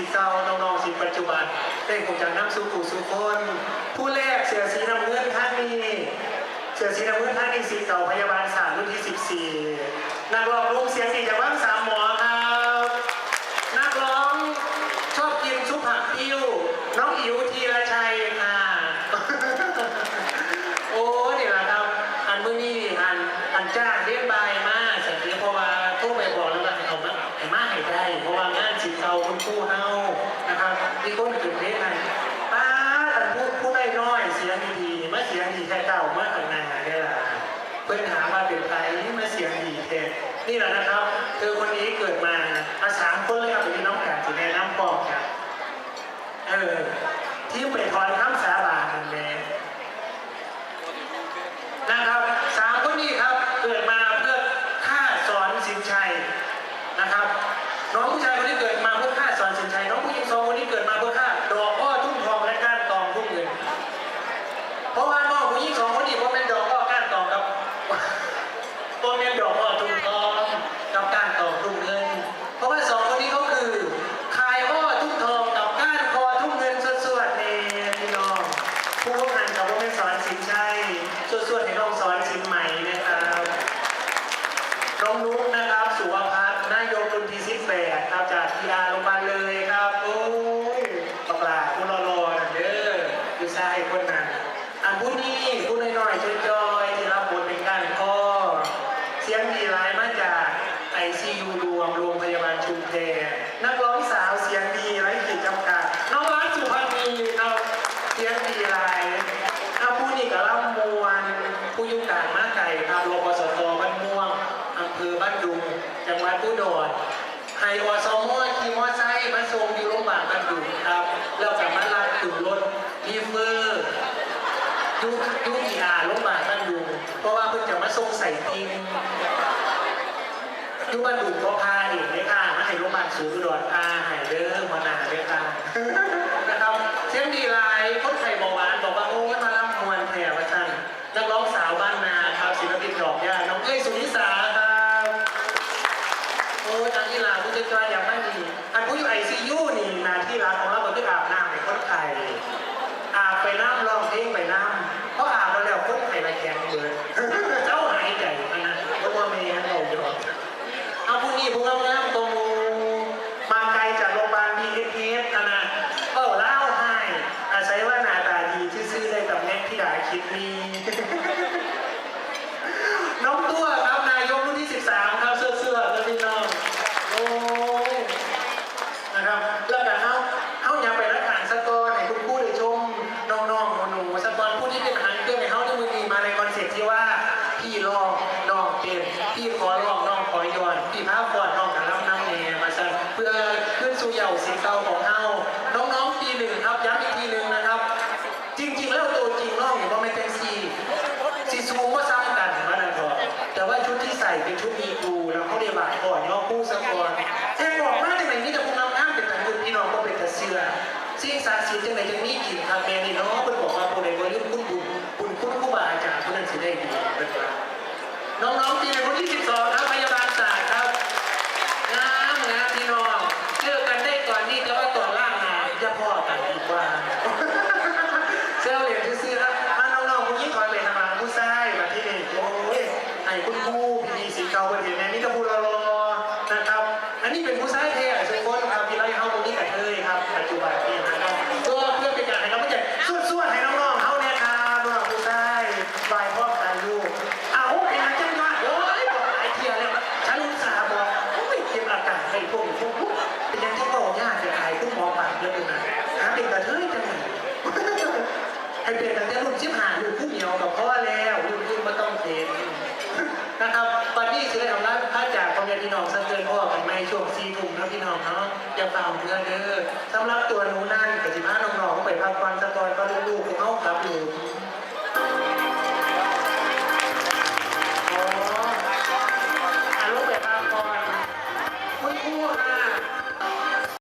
สีเก่าน้องๆสีปัจจุบันเต้นของจากน้ำสู่ผู้สุคน ผู้แรกเสือสีน้ำเงินท่านนี้เสือสีน้ำเงินท่านนี้สีเก่าพยาบาลสาสตร์รุ่นที่ 14นักร้องลูกเสียงดีจากบ้านสามหมอ นี่แหละนะครับเธอคนนี้เกิดมาอาสามคนเลยครับเป็นพี่น้องแก่ที่ในน้ำปอกครับเออที่เปถอนครับานนั่นแหละ นะครับสามคนนี้ครับเกิดมาเพื่อฆ่าสอนสินชัยนะครับ น้องผู้ชายคนนี้เกิดมาเพื่อฆ่าสอนสินชัย น้องผู้หญิงสองคนนี้เกิดมาเพื่อฆ่าดอกอ้อทุ่งทองและก้านตองทุ่งเงิน เพราะว่าน้องผู้หญิงสองคนนี้เพราะเป็นดอกอ้อก้านตองครับ เพราะเป็นดอกอ้อทุ่งทองกับก้านตองทุ่งเงิน เพราะว่าสองคนนี้เขาคือคายอ้อทุ่งทองกับก้านคอทุ่งเงินสวดๆเนี่ยพี่น้อง ผู้ร่วมงานกับว่าเป็นสอนสินชัยส่วนๆให้น้องสอนสินใหม่นะครับ น้องนุ๊กนะครับ สุวพัฒน์นายกรุ่นที่18ครับจากทีอาร์โรงพยาบาลเลยครับ โอ้ยปลาผู้รอรอนะเด้อ คนนั้นอันผู้นี้ผู้น้อยๆจอยๆที่รับบทเป็นการพ่อ เสียงดีร้ายมาจากไอซียูรวมโรงพยาบาลชุมแพนักร้องสาวเสียงดีไร้ขีดจำกัด น้องรักสุพรรณีครับเสียงดีหลายถ้าผู้นี้กับล่ำมวน ผู้อยุ่งการมาไก่ครับรปสตบ้านม่วงอำเภอบ้านดุง จังหวัดอุดรไฮอสมอขี่มอไซค์มาส่งอยู่โรงพยาบาลบ้านดุงครับแล้วกลับมาลักถึงรถรีเฟอร์ ยุยุทีอาโรงพยาบาลบ้านดุงเพราะว่า รงใส่ตีนยุบ้านดุงก็พาเองเลยค่ะมาให้โรงพยาบาลศูนย์อุดรพาให้เด้อมานาเด้อค่ะนะครับเช่นดีไลน์คนไข้เบาหวานบอกว่า มี น้องตัวครับนายกรุ่นที่ 13 ครับเสื้อเสื้อแล้วพี่น้องโอ้ยนะครับ แล้วก็เฮาเฮาอย่าไปรักษาสกอร์ให้คุณครูได้ชมน้องๆหนูๆสกอร์ผู้ที่เป็นหารเครื่องในเฮาที่มือนี้มาในคอนเซ็ปต์ที่ว่าพี่ลองน้องเต็มพี่ขอลองน้องขอย้อนพี่พาฟอดน้องกันรับน้ำเนมาสั่นเพื่อขึ้นสู่เย่าสีเก่าของ กินทางแม่นี่เนาะเป็นบอกว่าผู้ใดบ่ลืมคุณบุญคุณคุณครูบาอาจารย์ผู้นั้นสิได้ดีเป็นว่าน้องๆปีในคนที่ 12 ครับพยาบาลศาสตร์ครับงามงามพี่น้องเจอกันได้ก่อนนี่แต่ว่าก่อนล่างนาจะพ่อกันดีกว่าเซลเหรียญซื้อครับมาน้องๆผู้หญิงคอยเลยทำงานผู้ชายมาที่นี่โอ้ยไอ้คุณครูพี่ดีสีเกาเป็นเห็นไหมนี่ก็พูดรอนะครับ อันนี้เป็นผู้ชายเท่ทุกคนครับพี่ไล่เฮาตรงนี้กับเธอครับปัจจุบันนี้ ญาติพี่น้องสักเกินพ่อกันไหมช่วงซีถุงนะพี่น้องเนาะอย่าเป่าเงินเด้อสำหรับตัวหนูนั่นกับสิบห้าน้องๆไปพักความสะกอนก็ลูกๆเขากลับอยู่